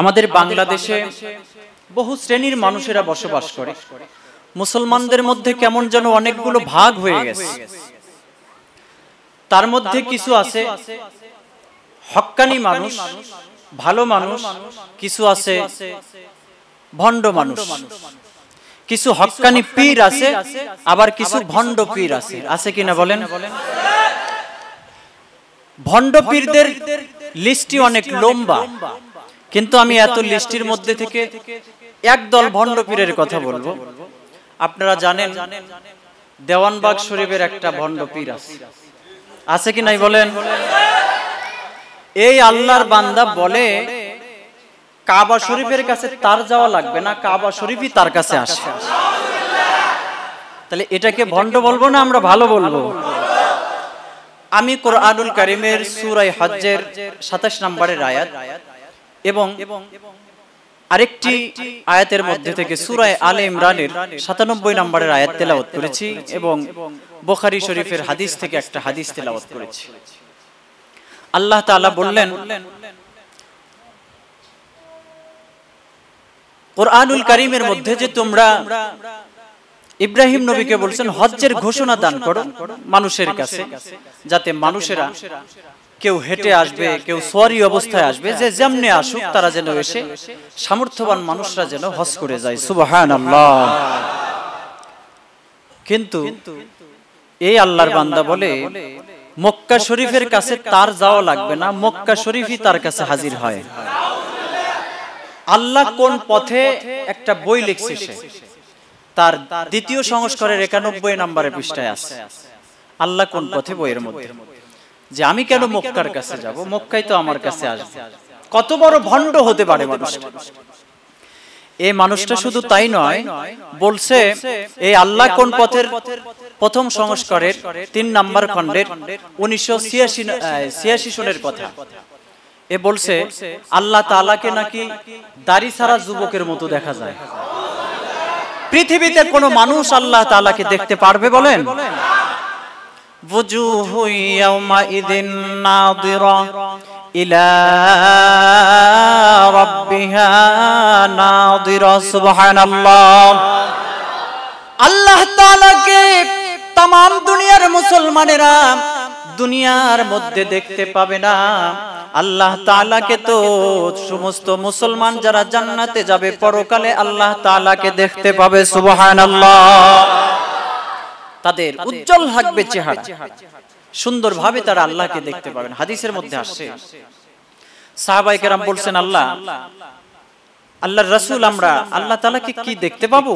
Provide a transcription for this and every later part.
আমাদের বাংলাদেশে বহু শ্রেণির মানুষেরা বসবাস করে। মুসলমানদের মধ্যে কেমন যেন অনেকগুলো ভাগ হয়ে গেছে। তার মধ্যে কিছু আছে হক্কানি মানুষ ভালো মানুষ কিছু আছে ভণ্ড মানুষ। কিছু হক্কানি পীর আছে আবার কিছু ভণ্ড পীর আছে। আছে কিনা বলেন? ভণ্ড পীরদের লিস্টটি অনেক লম্বা। কিন্তু আমি এত লিস্টির মধ্যে থেকে একদল ভণ্ড পীরের কথা বলব। আপনারা জানেন দেওয়ানবাগ শরীফের একটা ভণ্ড পীর আছে। আছে। কি নাই বলেন? এই আল্লাহর বান্দা বলে কাবা শরীফের কাছে তার যাওয়া লাগবে না কাবা শরীফই তার কাছে আসে। তাহলে এটাকে ভণ্ড বলব না আমরা ভালো বলব? আমি কোরআনুল কারিমের সুরাই হজ্জের সাতাশ নম্বরের আয়াত। এবং আরেকটি আয়াতের মধ্যে থেকে সুরায় আলে ইমরানের সাতানব্বই নম্বরের আয়াত তেলাওয়াত করেছি এবং বোখারি শরীফের হাদিস থেকে একটা হাদিস তেলাওয়াত করেছি। আল্লাহ তাআলা বললেন কোরআনুল কারিমের মধ্যে যে তোমরা ইব্রাহিম নবীকে বলছেন হজ্জের ঘোষণা দান করো মানুষের কাছে যাতে মানুষেরা কেউ হেঁটে আসবে, কেউ সোয়ারি অবস্থায় আসবে, যে যেমনে আসুক তারা যেন এসে সামর্থ্যবান মানুষরা যেন হজ করে যায়। সুবাহান কিন্তু এই আল্লাহর বান্দা বলে, মক্কা শরীফের কাছে তার যাওয়া লাগবে না, মক্কা শরীফই তার কাছে হাজির হয়। আল্লাহ কোন পথে একটা বই লিখছে সে? তার দ্বিতীয় সংস্কারের একানব্বই নম্বরের পৃষ্ঠায় আছে। আল্লাহ কোন পথে বইয়ের মধ্যে? যে আমি কেন মক্কার কাছে যাব? মক্কাই তো আমার কাছে আসবে। কত বড় ভণ্ড হতে পারে মানুষটা। এই মানুষটা। শুধু তাই নয় বলছে এই আল্লাহ কোন পথের প্রথম সংস্কারের তিন নাম্বার খণ্ডের উনিশশো ছিয়াশি সনের কথা। এ বলছে আল্লাহ তালাকে নাকি দাড়ি ছাড়া যুবকের মতো দেখা যায়। পৃথিবীতে কোন মানুষ আল্লাহ তালাকে দেখতে পারবে বলেন? وجوه يومئذ ناظرة إلى ربها ناظرة سبحان الله আল্লাহ তাআলাকে তাম দুনিয়ার মুসলমানেরা দুনিয়ার মধ্যে দেখতে পাবে না আল্লাহ তাআলাকে তো সমস্ত মুসলমান যারা জান্নাতে যাবে পরকালে আল্লাহ তাআলাকে দেখতে পাবে সুবহানাল্লাহ তাদের উজ্জ্বল থাকবে চেহারা সুন্দর ভাবে তারা আল্লাহকে দেখতে পাবেন হাদিসের মধ্যে আসছে সাহাবাই কেরাম বলছেন আল্লাহ আল্লাহর রাসূল আমরা আল্লাহ তাআলাকে কি দেখতে পাবো?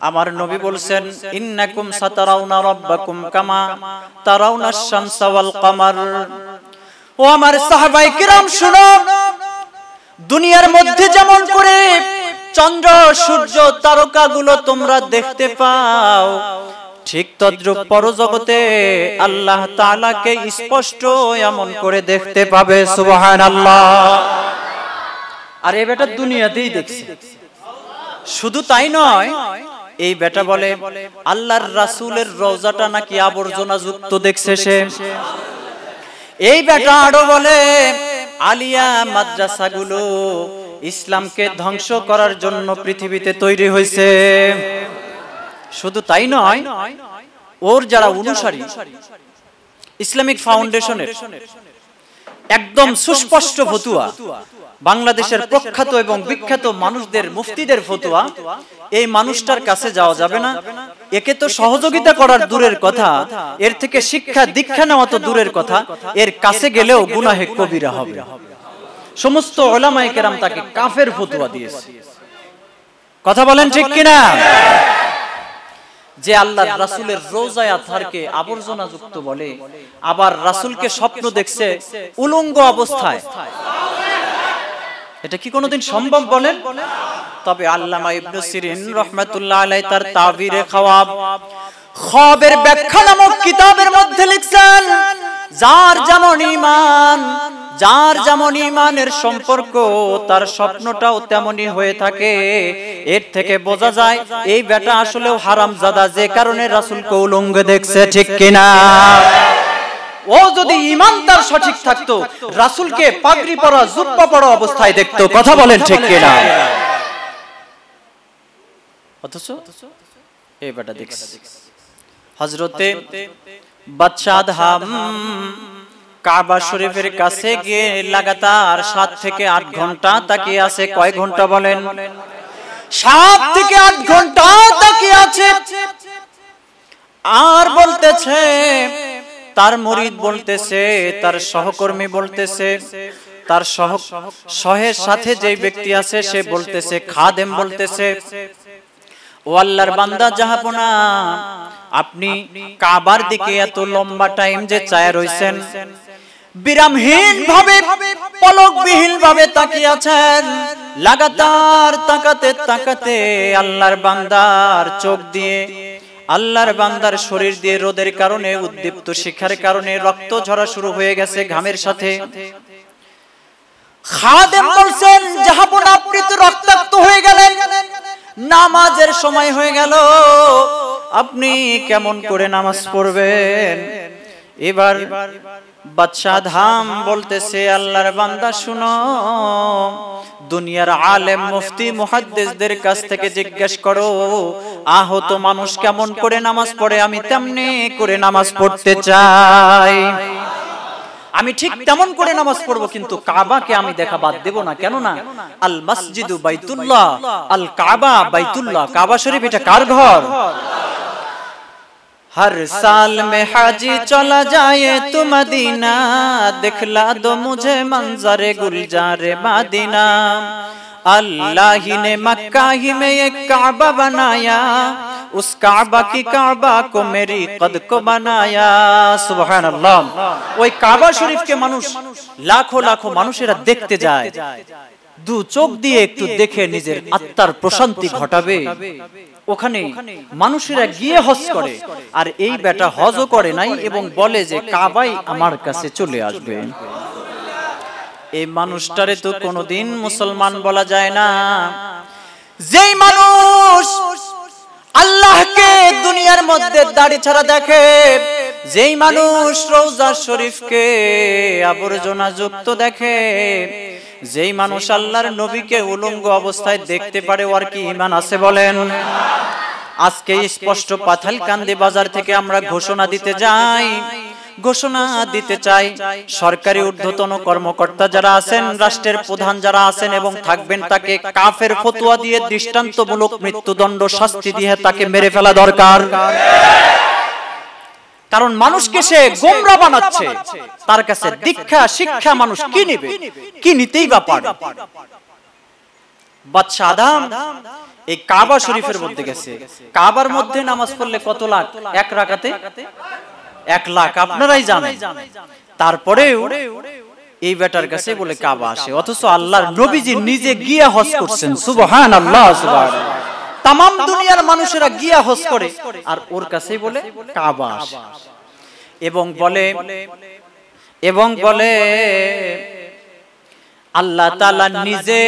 আমার নবী বলছেন ইন্নাকুম সাতারাউনা রাব্বাকুম কামা তারাউনা আশ-শামসা ওয়াল কামার। ও আমার সাহাবাই কেরাম শুনো দুনিয়ার মধ্যে যেমন করে চন্দ্র সূর্য তারকাগুলো তোমরা দেখতে পাও। ঠিক তদ্রুপ পরজগতে আল্লাহ তাআলাকে স্পষ্ট এমন করে দেখতে পাবে, সুবহানাল্লাহ। আর এই বেটা দুনিয়াতেই দেখছে। শুধু তাই নয়, এই বেটা বলে, আল্লাহর রাসূলের রওজাটা নাকি আবর্জনা যুক্ত দেখছে সে। এই বেটা আরও বলে, আলিয়া মাদ্রাসাগুলো ইসলামকে ধ্বংস করার জন্য পৃথিবীতে তৈরি হয়েছে শুধু তাই নয়, ওর যারা অনুসারী, ইসলামিক ফাউন্ডেশনের একদম সুস্পষ্ট ফতুয়া, বাংলাদেশের প্রখ্যাত এবং বিখ্যাত মানুষদের মুফতিদের ফতুয়া, এই মানুষটার কাছে যাওয়া যাবে না। একে তো সহযোগিতা করার দূরের কথা, এর থেকে শিক্ষা দীক্ষা নেওয়া তো দূরের কথা, এর কাছে গেলেও গুনাহে কবিরা হবে। সমস্ত ওলামায়ে কেরাম তাকে কাফের ফতুয়া দিয়েছে। কথা বলেন ঠিক কিনা? যে আল্লাহ রাসুলের রোজায় আথারকে আবর্জনা যুক্ত বলে, আবার রাসুলকে স্বপ্ন দেখছে উলঙ্গ অবস্থায়। এটা কি কোনোদিন সম্ভব বলেন? তবে আল্লামা ইবনু সিরিন রহমাতুল্লাহ আলাই তার তাবিরে খাওয়াব। খবের ব্যাখ্যা নামক কিতাবের মধ্যে লিখছেন, যার যেমন ইমান যার যেমন ইমানের সম্পর্ক, তার স্বপ্নটাও তেমনই হয়ে থাকে। এর থেকে বোঝা যায়, এই বেটা আসলেও হারাম জাদা যে কারণে রাসুল কৌলঙ্গ দেখছে, ঠিক কিনা? ও যদি ইমান তার সঠিক থাকতো, রাসূলকে পাগড়ি পরা, জুব্বা পরা অবস্থায় দেখতো, কথা বলেন ঠিক কিনা? অথচ এই বেটা দেখছি। হজরতে বাদশাহ হাম কাবা শরীফের কাছে গিয়ে লাগাতার সাত থেকে আট ঘণ্টা তাকিয়ে আছে। কয় ঘণ্টা বলেন? সাত থেকে আট ঘণ্টা তাকিয়ে আছে। আর বলতেছে, তার মরিদ বলতেছে, তার সহকর্মী বলতেছে, তার সহ সহের সাথে যে ব্যক্তি আছে, সে বলতেছে, খাদেম বলতেছে, ও আল্লাহর বান্দা, জাহাপনা, আপনি কাবার দিকে এত লম্বা টাইম যে চায় রইছেন? বিরামহীন ভাবে পলকবিহীন ভাবে তাকিয়ে আছেন। লাগাতার তাকাতে তাকাতে আল্লাহর বান্দার চোখ দিয়ে আল্লাহর বান্দার শরীর দিয়ে রোদের কারণে উদ্দীপ্ত শিখার কারণে রক্ত ঝরা শুরু হয়ে গেছে ঘামের সাথে। খাদেম বলছেন জাহাবন আপনি তো রক্তাক্ত হয়ে গেলেন। নামাজের সময় হয়ে গেল। আপনি কেমন করে নামাজ পড়বেন? এবার বাদশাহ ধাম বলতেছে, আল্লাহর বান্দা শুনো। দুনিয়ার আলেম, মুফতি, মুহাদ্দিসদের কাছ থেকে জিজ্ঞেস করো, আহত মানুষ কেমন করে নামাজ পড়ে? আমি তেমনি করে নামাজ পড়তে চাই। আমি ঠিক তেমন করে নামাজ পড়ব, কিন্তু কাবাকে আমি দেখা বাদ দেব না। কেন না আল মসজিদু বাইতুল্লাহ আল কাবা বাইতুল্লাহ। কাবা শরীফ এটা কার ঘর? हर साल में हाजी चला जाए तो मदीना दिखला दो मुझे मंजर गुलजार मदीना अल्लाह ही ने मक्का ही में एक काबा बनाया उस काबा की काबा को मेरी कद को बनाया सुबहान अल्लाह ওই কাবা শরীফকে মানুষ লাখো লাখো মানুষেরা দেখতে যায় দু চোখ দিয়ে একটু দেখে নিজের আত্মার প্রশান্তি ঘটাবে। ওখানে মানুষেরা গিয়ে হজ করে। আর এই বেটা হজও করে নাই এবং বলে যে কাবাই আমার কাছে চলে আসবে। এই মানুষটারে তো কোনোদিন মুসলমান বলা যায় না। যেই মানুষ আল্লাহকে দুনিয়ার মধ্যে দাড়ি ছাড়া দেখে যেই মানুষ রোজা শরীফকে আবর্জনা যুক্ত দেখে যেই মানুষ আল্লাহর নবীকে উলঙ্গ অবস্থায় দেখতে পারে ওর কি ইমান আছে বলেন? আজকে স্পষ্ট পাথাল কান্দি বাজার থেকে আমরা ঘোষণা দিতে যাই ঘোষণা দিতে চাই। সরকারি ঊর্ধ্বতন কর্মকর্তা যারা আছেন রাষ্ট্রের প্রধান যারা আছেন এবং থাকবেন তাকে কাফের ফতুয়া দিয়ে দৃষ্টান্তমূলক মৃত্যুদণ্ড শাস্তি দিয়ে তাকে মেরে ফেলা দরকার। কারণ মানুষকে সে গোমরা বানাচ্ছে। তার কাছে দীক্ষা শিক্ষা মানুষ কি নেবে? কি নিতেই বা পারে? বাদশা আদাম এই কাবা শরীফের মধ্যে গেছে। কাবার মধ্যে নামাজ পড়লে কত লাখ? এক রাকাতে? এক লাখ। আপনারাই জানেন। তারপরেও এই বেটার কাছে বলে কাবা আসে। অথচ আল্লাহর নবীজি নিজে গিয়া হজ করছেন। সুবহান আল্লাহ সুবহান তাম দুনিয়ার মানুষেরা গিয়া হজ করে। আর ওর কাছেই বলে কাবা এবং বলে এবং বলে আল্লাহ তালা নিজে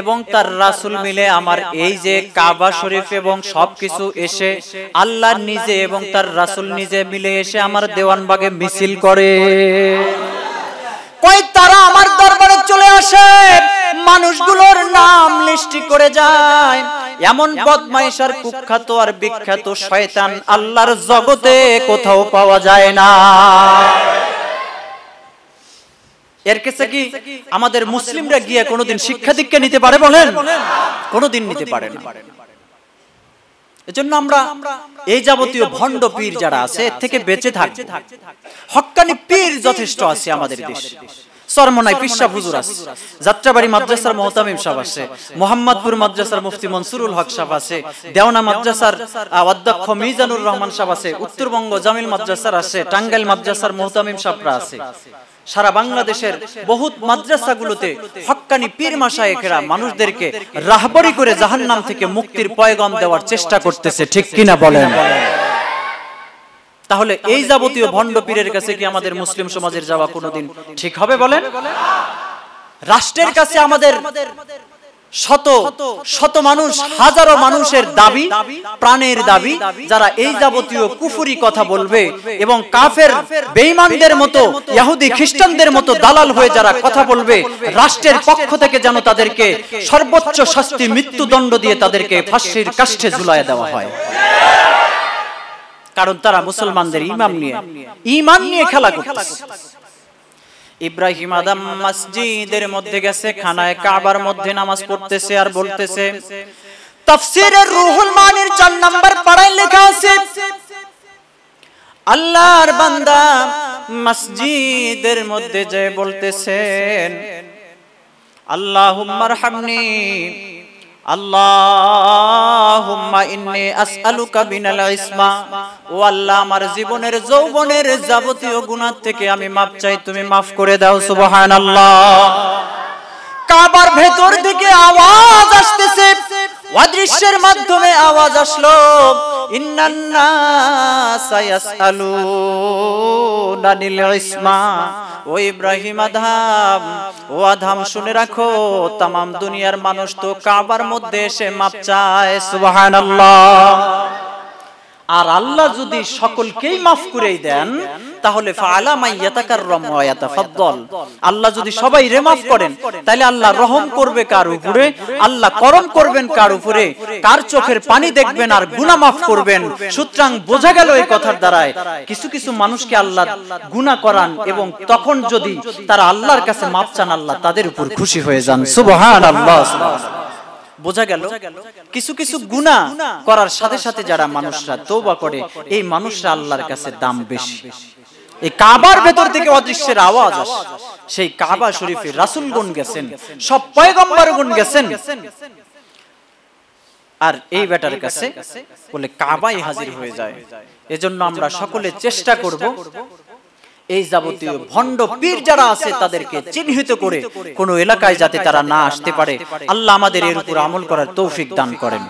এবং তার রাসুল মিলে আমার এই যে কাবা শরীফ এবং সবকিছু এসে আল্লাহ নিজে এবং তার রাসুল নিজে মিলে এসে আমার দেওয়ানবাগে মিছিল করে। মানুষগুলোর নাম লিস্টি করে যায়। এমন বদমাইশার কুখ্যাত আর বিখ্যাত শয়তান আল্লাহর জগতে কোথাও পাওয়া যায় না। এর কাছে কি আমাদের মুসলিমরা গিয়ে কোনোদিন শিক্ষা দীক্ষা নিতে পারে বলেন? কোনোদিন নিতে পারে না। এজন্য আমরা এই যাবতীয় ভণ্ড পীর যারা আছে, এর থেকে বেঁচে থাকব। হক্কানি পীর যথেষ্ট আছে আমাদের দেশে। সরমনাই পিসা হুজুর আছে। যাত্রাবাড়ি মাদ্রাসার মোহতামিম সাহেব আছে। মোহাম্মদপুর মাদ্রাসার মুফতি মনসুরুল হক সাহেব আছে। দেওনা মাদ্রাসার অধ্যক্ষ মিজানুর রহমান সাহেব আছে। উত্তরবঙ্গ জামিল মাদ্রাসার আছে। টাঙ্গাইল মাদ্রাসার মোহতামিম সাহেবরা আছে। সারা বাংলাদেশের বহুত মাদ্রাসাগুলোতে হক্কানি পীর মাসায়েকেরা মানুষদেরকে রাহবরি করে জাহান্নাম থেকে মুক্তির পয়গম দেওয়ার চেষ্টা করতেছে। ঠিক কিনা বলেন? তাহলে এই যাবতীয় ভণ্ড পীরের কাছে কি আমাদের মুসলিম সমাজের যাওয়া কোনোদিন ঠিক হবে বলেন? রাষ্ট্রের কাছে আমাদের শত শত মানুষ হাজারো মানুষের দাবি প্রাণের দাবি যারা এই যাবতীয় কুফুরি কথা বলবে এবং কাফের বেঈমানদের মতো ইহুদি খ্রিস্টানদের মতো দালাল হয়ে যারা কথা বলবে রাষ্ট্রের পক্ষ থেকে যেন তাদেরকে সর্বোচ্চ শাস্তি মৃত্যুদণ্ড দিয়ে তাদেরকে ফাঁসির কাষ্ঠে ঝুলায় দেওয়া হয়। কারণ তারা মুসলমানদের ইমাম নিয়ে। ইমান নিয়ে খেলা করতেছে। ইব্রাহিম আদম মসজিদের মধ্যে গেছে খানায় কাবার মধ্যে নামাজ পড়তেছে আর বলতেছে তাফসীরের রুহুল মানির 4 নাম্বার পড়ায় লেখা আছে আল্লাহর বান্দা মসজিদের মধ্যে যে বলতেছেন আল্লাহুম্মা রহমনি আল্লাহুম্মা ইন্নী আসআলুকা বিনাল ইসমা। ও জীবনের যৌবনের যাবতীয় গুনাহ থেকে আমি মাপ চাই, তুমি মাফ করে দাও, সুবহানাল্লাহ। কাবার ভেতর থেকে আওয়াজ আসতেছে অদৃশ্যের মাধ্যমে আওয়াজ আসলো ও ইব্রাহিম আধাম ও আধাম শুনে রাখো, তামাম দুনিয়ার মানুষ তো কাবার মধ্যে এসে মাপ চায়, সুবহানাল্লাহ। আর আল্লাহ যদি সকলকেই মাফ করেই দেন তাহলে আল্লাহ যদি সবাই রে মাফ করেন তাহলে আল্লাহ রহম করবে কার উপরে। আল্লাহ করম করবেন কার উপরে। কার চোখের পানি দেখবেন আর গুনাহ মাফ করবেন। সুতরাং বোঝা গেল এই কথার দ্বারায় কিছু কিছু মানুষকে আল্লাহ গুনাহ করান এবং তখন যদি তারা আল্লাহর কাছে মাফ চান আল্লাহ তাদের উপর খুশি হয়ে যান। সুবহানাল্লাহ। বোঝা গেল? কিছু কিছু গুণা করার সাথে সাথে যারা মানুষরা তৌবা করে এই মানুষরা আল্লাহর কাছে দাম বেশি এই কাবার ভেতর থেকে অদৃশ্যের আওয়াজ আসে। সেই কাবা শরীফে রাসুল গুন গেছেন। সব পয়গম্বর গুন গেছেন। আর এই বেটার কাছে বলে কাবাই হাজির হয়ে যায়। এজন্য আমরা সকলে চেষ্টা করব এই যাবতীয় ভণ্ড পীর যারা আছে তাদেরকে চিহ্নিত করে কোন এলাকায় যাতে তারা না আসতে পারে। আল্লাহ আমাদের এর উপর আমল করার তৌফিক দান করেন।